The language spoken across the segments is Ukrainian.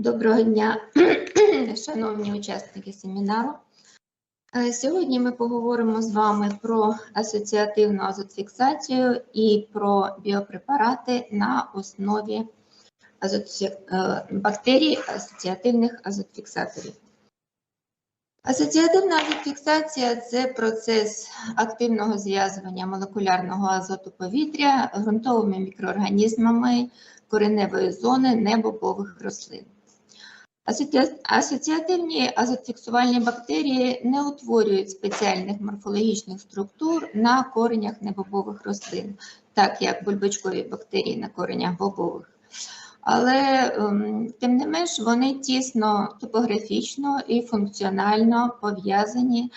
Доброго дня, шановні учасники семінару. Е, Сьогодні ми поговоримо з вами про асоціативну азотфіксацію і про біопрепарати на основі е, бактерій асоціативних азотфіксаторів. Асоціативна азотфіксація це процес активного зв'язування молекулярного азоту повітря ґрунтовими мікроорганізмами кореневої зони небобових рослин. Асоці- Асоціативні азотфіксувальні бактерії не утворюють спеціальних морфологічних структур на коренях небобових рослин, так як бульбочкові бактерії на коренях бобових. Але ем, тим не менш вони тісно топографічно і функціонально пов'язані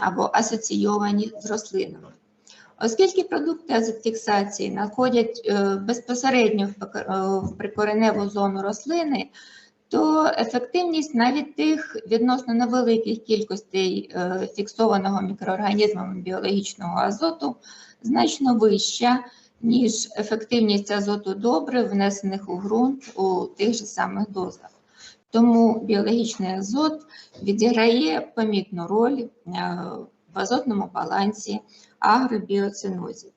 або асоційовані з рослинами. Оскільки продукти азотфіксації надходять е, безпосередньо е, в прикореневу зону рослини, то ефективність навіть тих відносно невеликих кількостей е, фіксованого мікроорганізмами біологічного азоту значно вища, ніж ефективність азоту добрив, внесених у ґрунт у тих же самих дозах. Тому біологічний азот відіграє помітну роль в азотному балансі агробіоцинозів.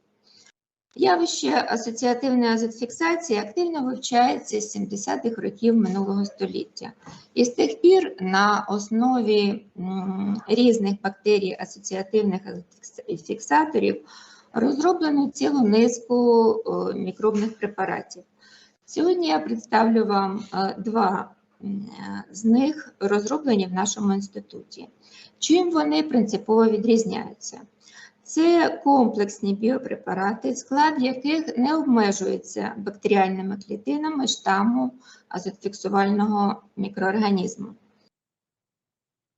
Явище асоціативної азотфіксації активно вивчається з 70-х років минулого століття. І з тих пір на основі різних бактерій асоціативних азотфіксаторів розроблено цілу низку мікробних препаратів. Сьогодні я представлю вам е, два е, з них, розроблені в нашому інституті. Чим вони принципово відрізняються? Це комплексні біопрепарати, склад яких не обмежується бактеріальними клітинами штаму азотфіксувального мікроорганізму.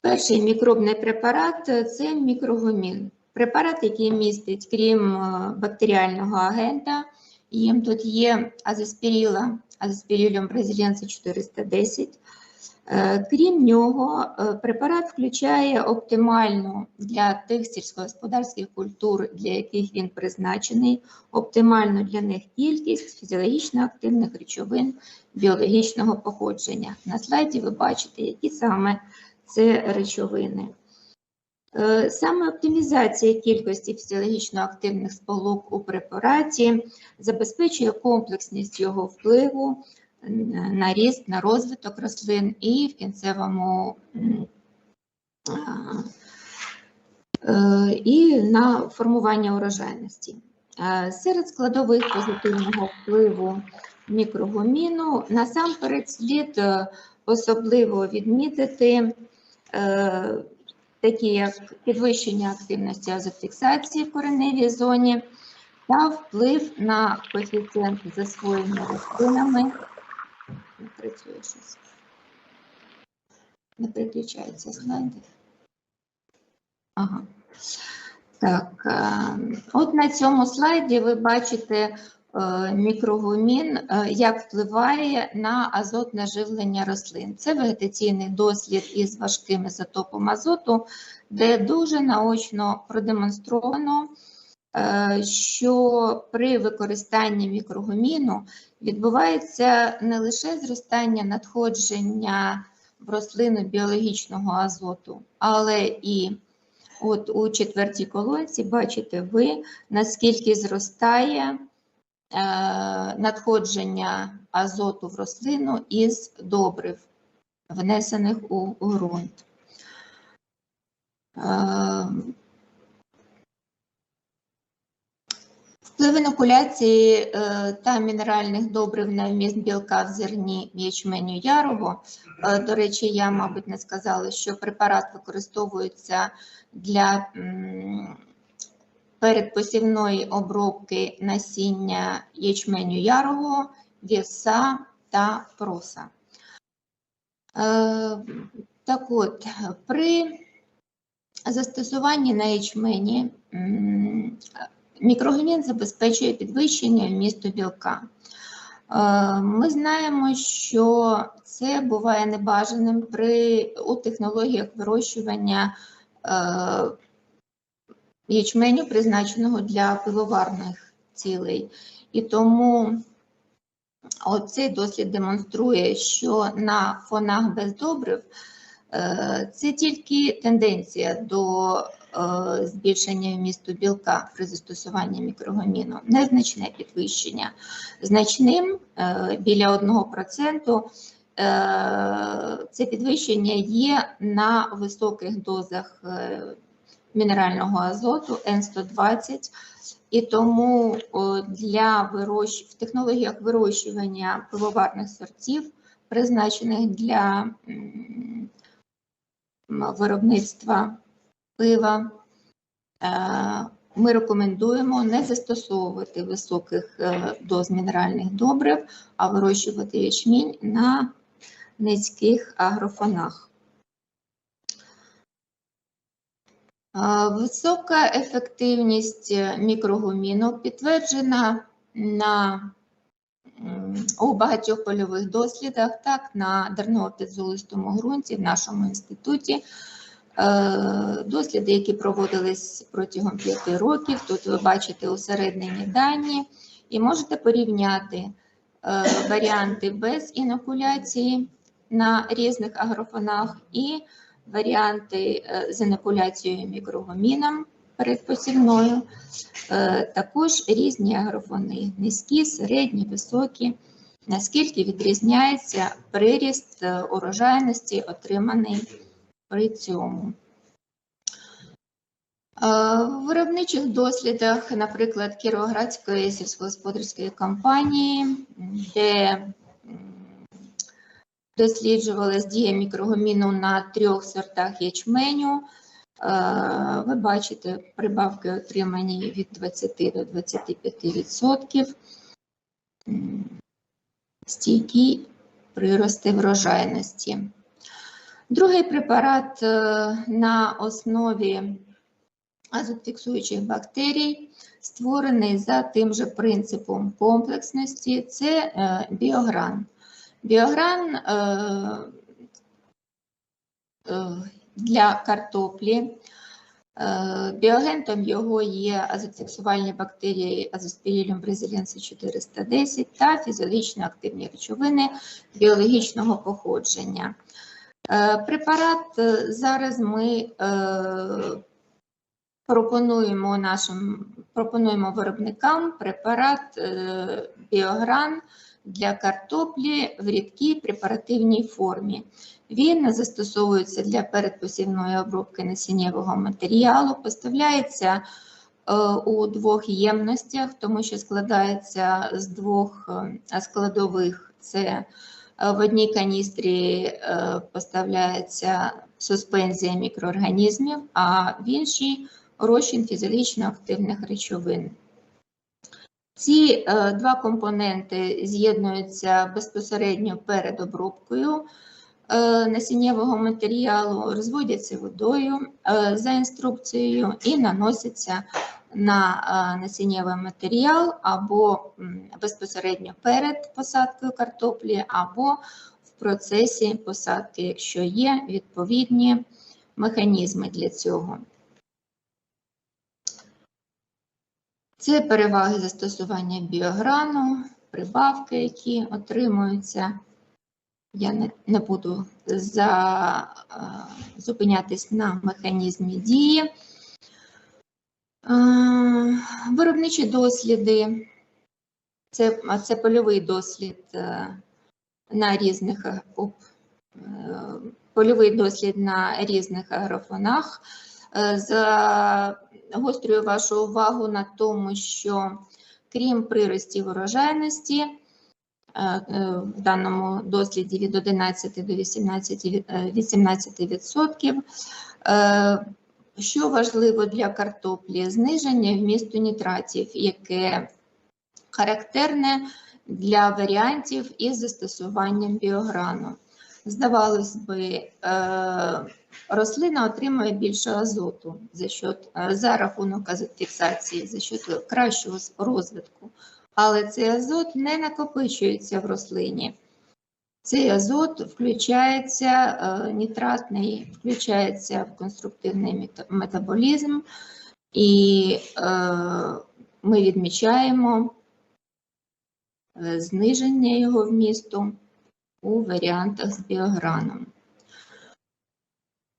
Перший мікробний препарат це мікрогумін. Препарат, який містить, крім е, бактеріального агента, їм тут є азоспіріла, азоспірілюм бразиліанця 410. Е, Крім нього, е, препарат включає оптимальну для тих сільськогосподарських культур, для яких він призначений, оптимальну для них кількість фізіологічно активних речовин біологічного походження. На слайді ви бачите, які саме це речовини. Е, Саме оптимізація кількості фізіологічно активних сполук у препараті забезпечує комплексність його впливу на ріст, на розвиток рослин і в кінцевому е, і на формування урожайності. Е, Серед складових позитивного впливу мікрогуміну насамперед слід е, особливо відмітити такі як підвищення активності азофіксації в кореневій зоні та вплив на коефіцієнт засвоєння рослинами працює щось. Не переключаються слайди. Ага. Так, е, от на цьому слайді ви бачите е, мікрогумін, е, як впливає на азотне живлення рослин. Це вегетаційний дослід із важким ізотопом азоту, де дуже наочно продемонстровано, що при використанні мікрогуміну відбувається не лише зростання надходження в рослину біологічного азоту, але і от у четвертій колонці бачите ви, наскільки зростає е, надходження азоту в рослину із добрив, внесених у ґрунт. Е, Вплив інокуляції е, та мінеральних добрив на вміст білка в зерні ячменю ярову. Е, До речі, я, мабуть, не сказала, що препарат використовується для передпосівної обробки насіння ячменю ярового, віса та проса. Е, Так от, при застосуванні на ячмені м, Мікрогумін забезпечує підвищення вмісту білка. Е, Ми знаємо, що це буває небажаним при у технологіях вирощування е, ячменю, призначеного для пивоварних цілей. І тому Оцей дослід демонструє, що на фонах без добрив е, це тільки тенденція до збільшення вмісту білка при застосуванні мікрогаміну, незначне підвищення. Значним е, біля 1% е, це підвищення є на високих дозах е, мінерального азоту N120, і тому для вирощ... в технологіях вирощування пивоварних сортів, призначених для виробництва пива, е, ми рекомендуємо не застосовувати високих е, доз мінеральних добрив, а вирощувати ячмінь на низьких агрофонах. Е, Висока ефективність мікрогуміну підтверджена на, у багатьох польових дослідах, так, на дерново-підзолистому ґрунті в нашому інституті. Е, Досліди, які проводились протягом п'яти років, тут ви бачите усереднені дані і можете порівняти е, варіанти без інокуляції на різних агрофонах і варіанти е, з інокуляцією мікрогоміном передпосівною, Е, також різні агрофони низькі, середні, високі. Наскільки відрізняється приріст урожайності, отриманий при цьому. Е, В виробничих дослідах, наприклад, Кіровоградської сільськогосподарської компанії, де досліджувалась дія мікрогоміну на трьох сортах ячменю. Е, Ви бачите прибавки отримані від 20 до 25 відсотків. М, Стійкі прирости врожайності. Другий препарат е, на основі азотфіксуючих бактерій, створений за тим же принципом комплексності, це е, біогран. Біогран е, для картоплі. Біогентом його є азофіксувальні бактерії Azospirillum braziliensis 410 та фізіологічно активні речовини біологічного походження. Е, Препарат е, зараз ми е, пропонуємо нашим пропонуємо виробникам препарат Біогран для картоплі в рідкій препаративній формі. Він застосовується для передпосівної обробки насіннєвого матеріалу, поставляється у двох ємностях, тому що складається з двох складових. Це в одній каністрі е, поставляється суспензія мікроорганізмів, а в іншій розчин фізіологічно активних речовин. Ці е, два компоненти з'єднуються безпосередньо перед обробкою насіннєвого матеріалу, розводяться водою е, за інструкцією і наносяться на е, насіннєвий матеріал або безпосередньо перед посадкою картоплі, або в процесі посадки, якщо є відповідні механізми для цього. Це переваги застосування біограну, прибавки, які отримуються. Я не, не буду за, е, зупинятись на механізмі дії. Е, Виробничі досліди. Це, це польовий дослід е, на різних е, е, польовий дослід на різних агрофонах. Е, Загострюю вашу увагу на тому, що крім приростів урожайності, е, е, в даному досліді від 11 до 18, від- е, 18%, е, що важливо для картоплі? Зниження вмісту нітратів, яке характерне для варіантів із застосуванням біограну. Здавалось би, е, рослина отримує більше азоту за, счет, е, за рахунок азотфіксації, за счет кращого розвитку. Але цей азот не накопичується в рослині. Цей азот включається, е, нітратний, включається в конструктивний метаболізм, і е, ми відмічаємо е, зниження його вмісту у варіантах з біограном.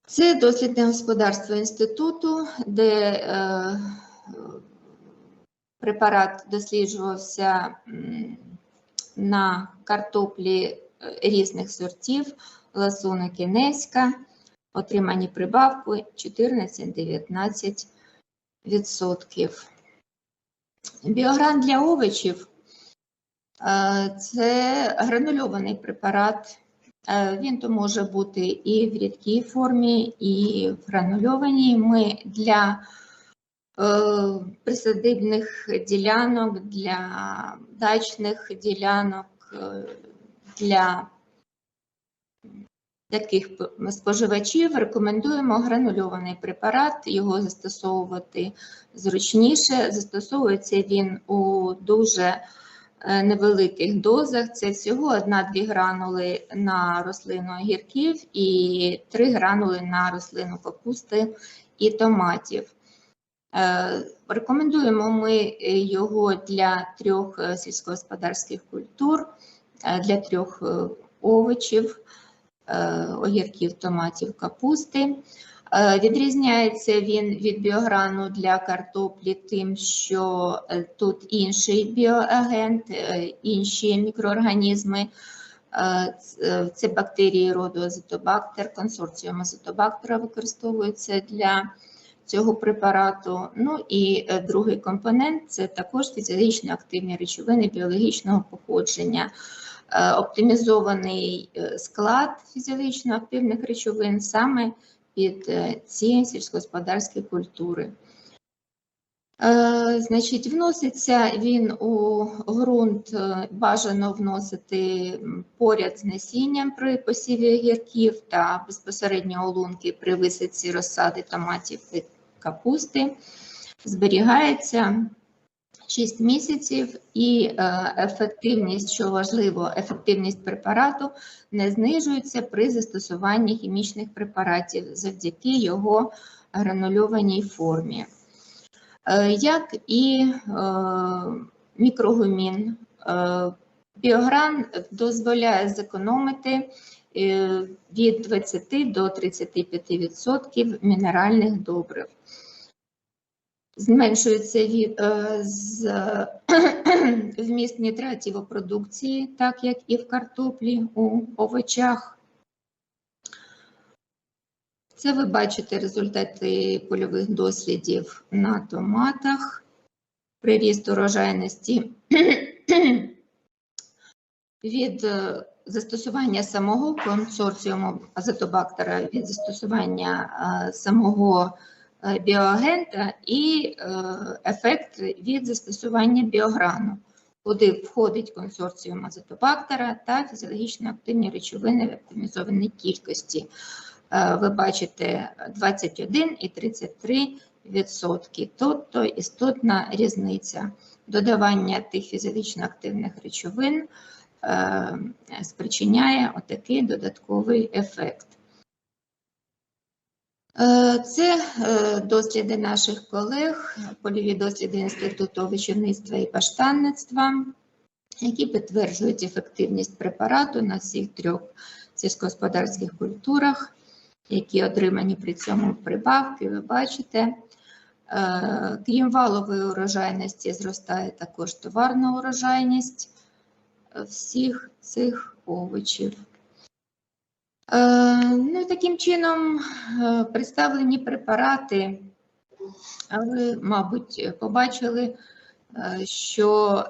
Це дослідне господарство інституту, де препарат досліджувався на картоплі е, різних сортів, ласуна кінеська, отримані прибавку 14-19 відсотків. Біогран для овочів е, це гранульований препарат. Е, Він то може бути і в рідкій формі, і в гранульованій. Ми для присадибних ділянок, для дачних ділянок, е, для таких споживачів рекомендуємо гранульований препарат, його застосовувати зручніше. Застосовується він у дуже е, невеликих дозах. Це всього 1-2 гранули на рослину огірків і 3 гранули на рослину капусти і томатів. Е, Рекомендуємо ми його для трьох е, сільськогосподарських культур, е, для трьох овочів, огірків, томатів, капусти. Відрізняється він від біограну для картоплі тим, що тут інший біоагент, інші мікроорганізми. Це бактерії роду азотобактер, консорціум азотобактера використовується для цього препарату. Ну і е, другий компонент це також фізіологічно активні речовини біологічного походження. Е, Оптимізований е, склад фізіологічно активних речовин саме під ці сільськогосподарські культури. Значить, вноситься він у ґрунт, бажано вносити поряд з насінням при посіві огірків та безпосередньо у лунки при висадці розсади томатів капусти. Зберігається 6 місяців і е, ефективність, що важливо, ефективність препарату не знижується при застосуванні хімічних препаратів завдяки його гранульованій формі. Е, Як і е, мікрогумін, біогран дозволяє зекономити від 20 до 35% мінеральних добрив. Зменшується е, вміст нітратів у продукції, так як і в картоплі, у овочах. Це ви бачите результати польових дослідів на томатах, приріст урожайності від е, застосування самого консорціуму азотобактера, від застосування е, самого е, біоагента і е, ефект від застосування біограну, куди входить консорціум азотобактера та фізіологічно активні речовини в оптимізованій кількості. Ви бачите 21 і 33 відсотки, тобто істотна різниця. Додавання тих фізіологічно активних речовин спричиняє отакий додатковий ефект. Е, Це е, досліди наших колег, польові досліди Інституту овочівництва і паштанництва, які підтверджують ефективність препарату на всіх трьох сільськогосподарських культурах, які отримані при цьому прибавки, ви бачите. Е, Крім валової урожайності, зростає також товарна урожайність е, всіх цих овочів. Е, Ну, таким чином е, представлені препарати, ви, мабуть, побачили, е, що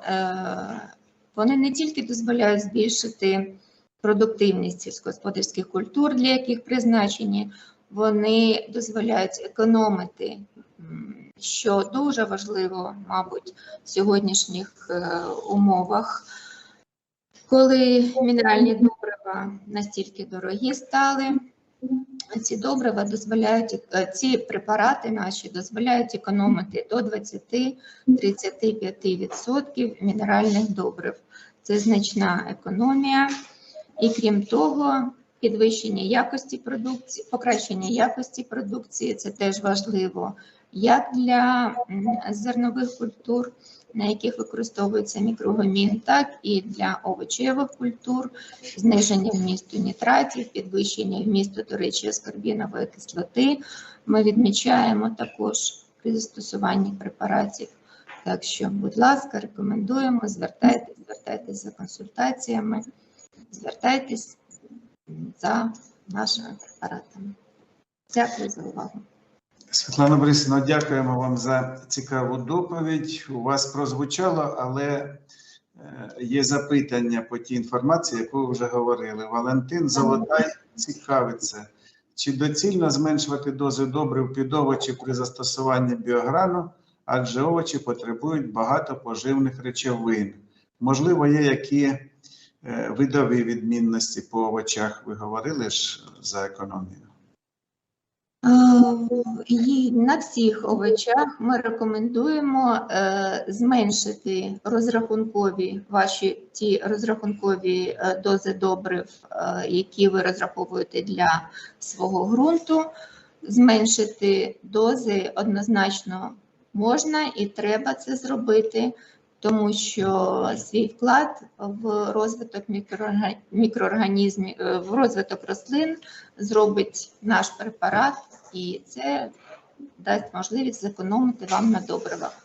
вони не тільки дозволяють збільшити продуктивність сільськогосподарських культур, для яких призначені, вони дозволяють економити, що дуже важливо, мабуть, в сьогоднішніх умовах, коли мінеральні добрива настільки дорогі стали. Ці добрива дозволяють, е, ці препарати наші дозволяють економити до 20-35% мінеральних добрив. Це значна економія. І крім того, підвищення якості продукції, покращення якості продукції це теж важливо як для зернових культур, на яких використовується мікрогомін, так і для овочевих культур, зниження вмісту нітратів, підвищення вмісту, до речі, аскорбінової кислоти. Ми відмічаємо також при застосуванні препаратів. Так що, будь ласка, рекомендуємо, звертайтесь, звертайтесь за консультаціями, звертайтесь за нашими препаратами. Дякую за увагу. Світлана Борисівна, дякуємо вам за цікаву доповідь. У вас прозвучало, але е, є запитання по тій інформації, яку ви вже говорили. Валентин Золотай цікавиться, чи доцільно зменшувати дози добрив під овочі при застосуванні біограну, адже овочі потребують багато поживних речовин. Можливо, є які е, видові відмінності по овочах. Ви говорили ж за економію. Е, і На всіх овочах ми рекомендуємо е, зменшити розрахункові ваші ті розрахункові е, дози добрив, які ви розраховуєте для свого ґрунту. Зменшити дози однозначно можна і треба це зробити, тому що свій вклад в розвиток мікроорга- мікроорганізмів, е, в розвиток рослин зробить наш препарат, і це дасть можливість зекономити вам на добривах.